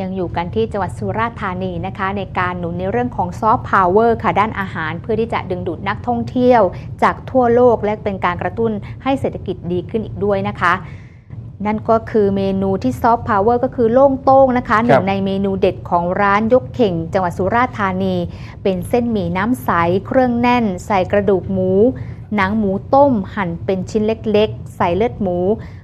ยังอยู่กันที่จังหวัดสุราษฎร์ธานีนะคะ ในการหนุนในเรื่องของซอฟต์พาวเวอร์ค่ะด้านอาหาร เพื่อที่จะดึงดูดนักท่องเที่ยว จากทั่วโลกและเป็นการกระตุ้นให้เศรษฐกิจดีขึ้นอีกด้วยนะคะนั่นก็คือเมนูที่ซอฟต์พาวเวอร์ก็คือโล่งโต้งนะคะหนึ่งในเมนูเด็ดของร้านยกเข่ง จังหวัดสุราษฎร์ธานี เป็นเส้นหมี่น้ำใสเครื่องแน่น ใส่กระดูกหมู หนังหมูต้มหั่นเป็นชิ้นเล็กๆ ใส่เลือดหมู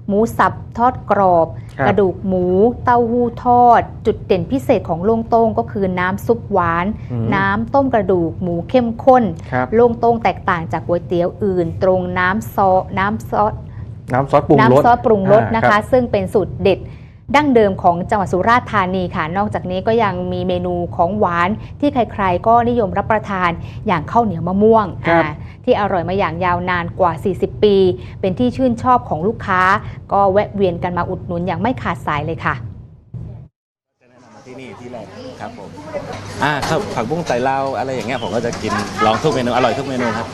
หมูสับทอดกรอบครับกระดูกหมู เต้าหู้ทอด จุดเด่นพิเศษของโล่งโต้งก็คือน้ำซุปหวานอืมน้ำต้มกระดูกหมูเข้มข้นครับโล่งโต้งแตกต่างจากก๋วยเตี๋ยวอื่น ตรงน้ำซอน้ำซอสน้ำซอสปรุงรสน้ำซอสปรุงรสอ่านะรัคะบซึ่งเป็นสูตรเด็ดดั้งเดิมของจังหวัดสุราษฎร์ธานีค่ะ นอกจากนี้ก็ยังมีเมนูของหวานที่ใครๆ ก็นิยมรับประทานอย่างข้าวเหนียวมะม่วงครับอ่า ที่อร่อยมาอย่างยาวนานกว่า 40 ปี เป็นที่ชื่นชอบของลูกค้า ก็แวะเวียนกันมาอุดหนุนอย่างไม่ขาดสายเลยค่ะจะแนะนำมาที่นี่ที่แรกครับผมอ่าครับผักบุ้งไตลาวอะไรอย่างเงี้ยผมก็จะกินลองทุกเมนูอร่อยทุกเมนูครับ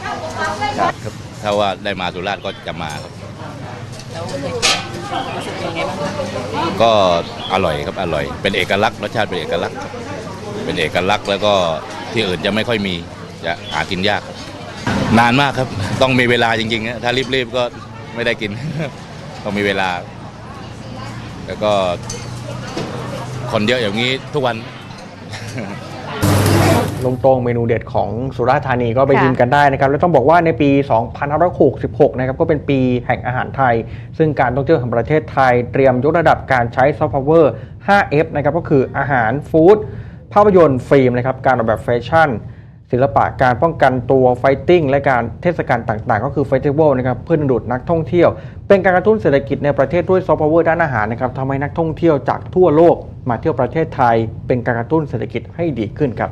ครับครับถ้าว่าได้มาสุราษฎร์ก็จะมาครับก็อร่อยครับอร่อย เป็นเอกลักษณ์รสชาติเป็นเอกลักษณ์ครับเป็นเอกลักษณ์แล้วก็ที่อื่นจะไม่ค่อยมีจะหากินยากครับ นานมากครับ ต้องมีเวลาจริงๆนะถ้ารีบๆก็ไม่ได้กิน ต้องมีเวลา แล้วก็ คนเยอะอย่างนี้ทุกวัน ลงตรงเมนูเด็ดของสุราษฎร์ธานีก็ไปค่ะ ชิมกันได้นะครับ แล้วต้องบอกว่าในปี 2566 นะครับ ก็เป็นปีแห่งอาหารไทย ซึ่งการท่องเที่ยวแห่งประเทศไทยเตรียมยกระดับการใช้ซอฟต์พาวเวอร์ 5F นะครับ ก็คืออาหารฟู้ดภาพยนตร์ฟิล์มนะครับ การออกแบบแฟชั่น ศิลปะการป้องกันตัวไฟติ้งและการเทศกาลต่างๆ ก็คือเฟสติวัลนะครับเพื่อดึงดูดนักท่องเที่ยว เป็นการกระตุ้นเศรษฐกิจในประเทศด้วยซอฟต์แวร์ด้านอาหารนะครับทำให้นักท่องเที่ยวจากทั่วโลกมาเที่ยวประเทศไทย เป็นการกระตุ้นเศรษฐกิจให้ดีขึ้นครับ